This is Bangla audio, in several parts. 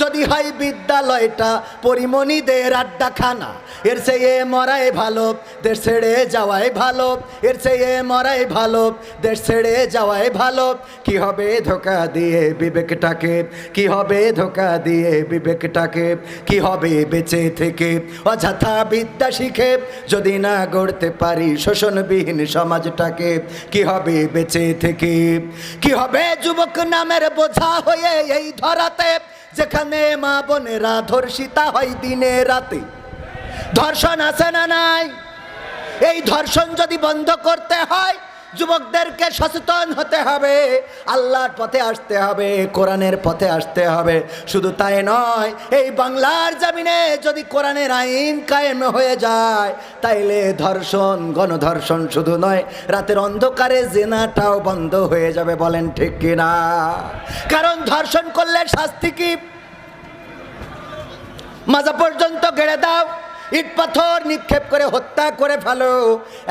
যদি হয় বিদ্যালয়টা পরিমণিদের আড্ডা খানা এর চেয়ে মরাই ভালো, দেশ ছেড়ে যাওয়াই ভালো, এর চেয়ে মরাই ভালো, দেশ ছেড়ে যাওয়াই ভালো। কি হবে ধোকা দিয়ে বিবেকটাকে? কি হবে ধোকা দিয়ে বিবেকটাকে? কি হবে বেঁচে থেকে? অযথা বিদ্যা শিখে যদি না গড়তে পারি শোষণবিহীন সমাজটাকে, কি হবে বেঁচে থেকে? কি হবে যুবক নামের বোঝা হয়ে এই ধরাতে, যেখানে মা বোনেরা, ধর্ষিতা হয় দিনে রাতে। ধর্ষণ আছে না নাই? এই ধর্ষণ যদি বন্ধ করতে হয়, যুবকদেরকে সচেতন হতে হবে, আল্লাহর পথে আসতে হবে, কোরআনের পথে আসতে হবে। শুধু তাই নয়, এই বাংলার জামিনে যদি কোরআনের আইন কায়েম হয়ে যায়, তাইলে ধর্ষণ, গণধর্ষণ শুধু নয়, রাতের অন্ধকারে জেনাটাও বন্ধ হয়ে যাবে, বলেন ঠিক কিনা? কারণ ধর্ষণ করলে শাস্তি কি? মাজা পর্যন্ত গেড়ে দাও ইট পাথর নিক্ষেপ করে হত্যা করে ফেলো।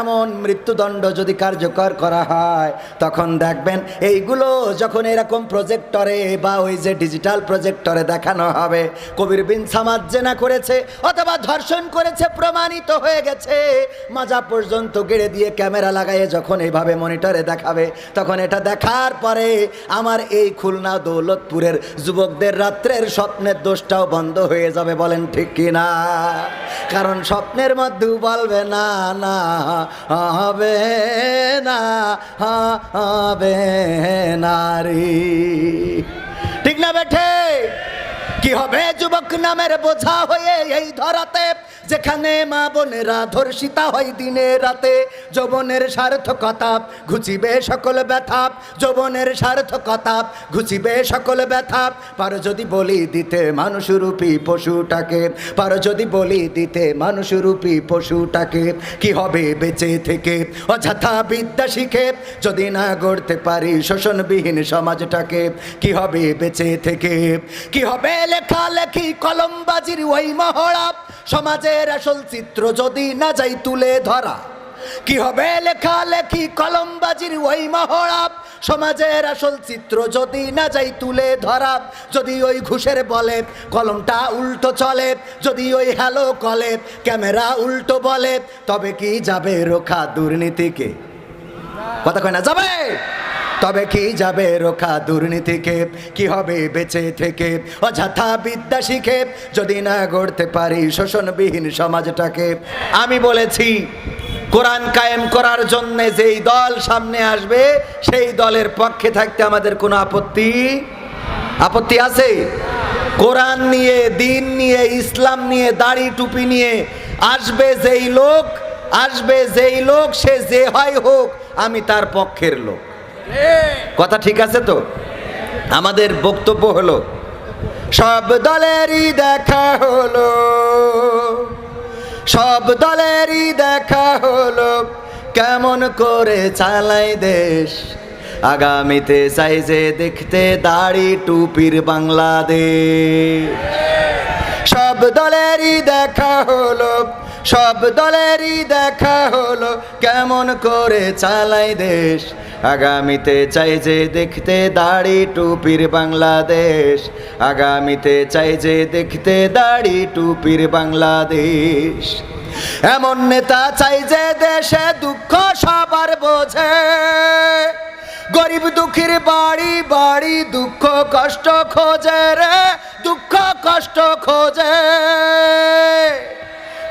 এমন মৃত্যুদণ্ড যদি কার্যকর করা হয়, তখন দেখবেন এইগুলো যখন এরকম প্রজেক্টরে বা ওই যে ডিজিটাল প্রজেক্টরে দেখানো হবে, কবির বিন সামাদ জেনা করেছে অথবা ধর্ষণ করেছে, প্রমাণিত হয়ে গেছে। মাজা পর্যন্ত গেড়ে দিয়ে ক্যামেরা লাগাইয়ে যখন এইভাবে মনিটরে দেখাবে, তখন এটা দেখার পরে আমার এই খুলনা দৌলতপুরের যুবকদের রাত্রের স্বপ্নের দোষটাও বন্ধ হয়ে যাবে বলেন ঠিক কি না কারণ স্বপ্নের মধ্যে বলবে না না, হবে না, হবে নারী। ঠিক না বেঠে? কি হবে যুবক নামের বোঝা হয়ে এই ধরাতে? যেখানে মা বোনেরা ধর্ষিতা হয় দিনে রাতে, যৌবনের সার্থকতা ঘুচিবে সকল ব্যথা, যৌবনের সার্থকতা ঘুচিবে সকল ব্যথা। পারো যদি বলি দিতে মানুষরূপী পশুটাকে, পারো যদি বলি দিতে মানুষরূপী পশুটাকে, কি হবে বেঁচে থেকে? অযথা বিদ্যা শিখে যদি না গড়তে পারি শোষণবিহীন সমাজটাকে, কি হবে বেঁচে থেকে? কি হবে লেখালেখি কলমবাজির ওই মহড়া? সমাজের আসল চিত্র যদি না যাই তুলে ধরা, কি হবে লেখালেখি কলমবাজির ওই মহড়া সমাজের আসল চিত্র যদি না যাই তুলে ধরা, যদি ওই ঘুষের বলে কলমটা উল্টো চলে, যদি ওই হ্যালো কলে ক্যামেরা উল্টো বলে, তবে কি যাবে রোখা দুর্নীতিকে? কথা কয় না, যাবে? তবে কি যাবে রোখা দুর্নীতিকে কি হবে বেঁচে থেকে? অযথা বিদ্যা শিখে যদি না গড়তে পারি শোষণবিহীন সমাজটাকে আমি বলেছি, কোরআন কায়েম করার জন্য যেই দল সামনে আসবে, সেই দলের পক্ষে থাকতে আমাদের কোনো আপত্তি? আপত্তি আছে? কোরআন নিয়ে, দিন নিয়ে, ইসলাম নিয়ে, দাড়ি টুপি নিয়ে আসবে যেই লোক, আসবে যেই লোক, সে যে হয় হোক, আমি তার পক্ষের লোক। কথা ঠিক আছে তো? আমাদের বক্তব্য হলো, সব দলেরই দেখা হলো, সব দলেরই দেখা হলো, কেমন করে চালাই দেশ। আগামীতে চাই যে দেখতে দাড়ি টুপির বাংলাদেশ। সব দলেরই দেখা হলো সব দলেরই দেখা হলো, কেমন করে চালাই দেশ। আগামীতে চাই যে দেখতে দাড়ি টুপির বাংলাদেশ। আগামীতে চাই যে দেখতে দাড়ি টুপির বাংলাদেশ। এমন নেতা চাই যে দেশে দুঃখ সবার বোঝে। গরিব দুঃখীর বাড়ি বাড়ি দুঃখ কষ্ট খোঁজে রে, দুঃখ কষ্ট খোঁজে।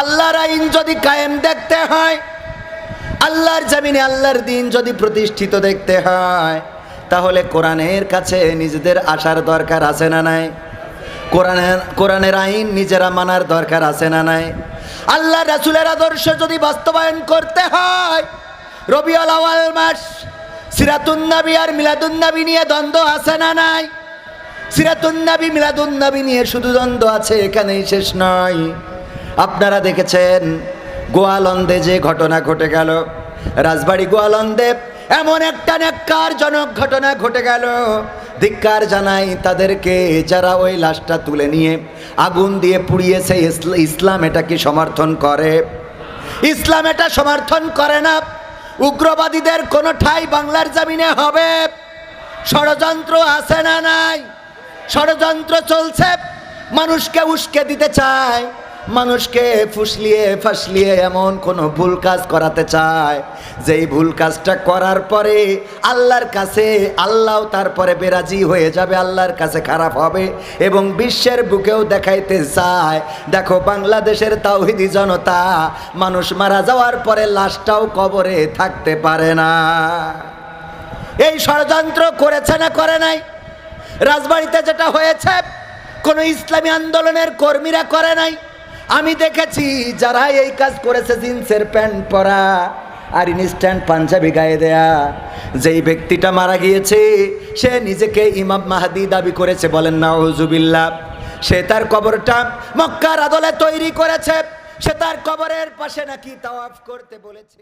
আল্লাহর আইন যদি কায়েম দেখতে হয়, আল্লাহর জামিনে আল্লাহর দিন যদি প্রতিষ্ঠিত দেখতে হয়, তাহলে কোরআনের কাছে নিজেদের আসার দরকার আছে না নাই? কোরআনের কোরআনের আইন নিজেরা মানার দরকার আছে না নাই? আল্লাহ রাসুলের আদর্শ যদি বাস্তবায়ন করতে হয়, রবিউল আওয়াল মাস সিরাতুন্নাবি আর মিলাদুন্নাবি নিয়ে দ্বন্দ্ব আছে না নাই? সিরাতুন্নাবি মিলাদুন্নাবি নিয়ে শুধু দ্বন্দ্ব আছে, এখানেই শেষ নয়। আপনারা দেখেছেন গোয়ালন্দে যে ঘটনা ঘটে গেল। রাজবাড়ি গোয়ালন্দে এমন একটা জনক ঘটনা ঘটে গেল। ধিক্কার জানাই তাদেরকে যারা ওই লাশটা তুলে নিয়ে আগুন দিয়ে পুড়িয়েছে ইসলা- ইসলাম এটা কি সমর্থন করে। ইসলাম এটা সমর্থন করে না। উগ্রবাদীদের কোনো ঠাই বাংলার জামিনে হবে। ষড়যন্ত্র আছে না নাই? ষড়যন্ত্র চলছে। মানুষকে উস্কে দিতে চায়। মানুষকে ফুসলিয়ে ফাসলিয়ে এমন কোনো ভুল কাজ করাতে চায়। যেই ভুল কাজটা করার পরে আল্লাহর কাছে আল্লাহ তারপরে বেরাজি হয়ে যাবে, আল্লাহর কাছে খারাপ হবে এবং বিশ্বের বুকেও দেখাইতে চায়। দেখো, বাংলাদেশের তাওহিদি জনতা মানুষ মারা যাওয়ার পরে লাশটাও কবরে থাকতে পারে না। এই ষড়যন্ত্র করেছে না করে নাই? রাজবাড়িতে যেটা হয়েছে, কোনো ইসলামী আন্দোলনের কর্মীরা করে নাই? আমি দেখেছি যারা এই কাজ করেছে জিন্সের প্যান্ট পরা আর ইনস্ট্যান্ট পাঞ্জাবি গায়ে দেয়া। যেই ব্যক্তিটা মারা গিয়েছে, সে নিজেকে ইমাম মাহাদি দাবি করেছে, বলেন না হুজুবিল্লা সে তার কবরটা মক্কার আদলে তৈরি করেছে। সে তার কবরের পাশে নাকি তাওয়াফ করতে বলেছে।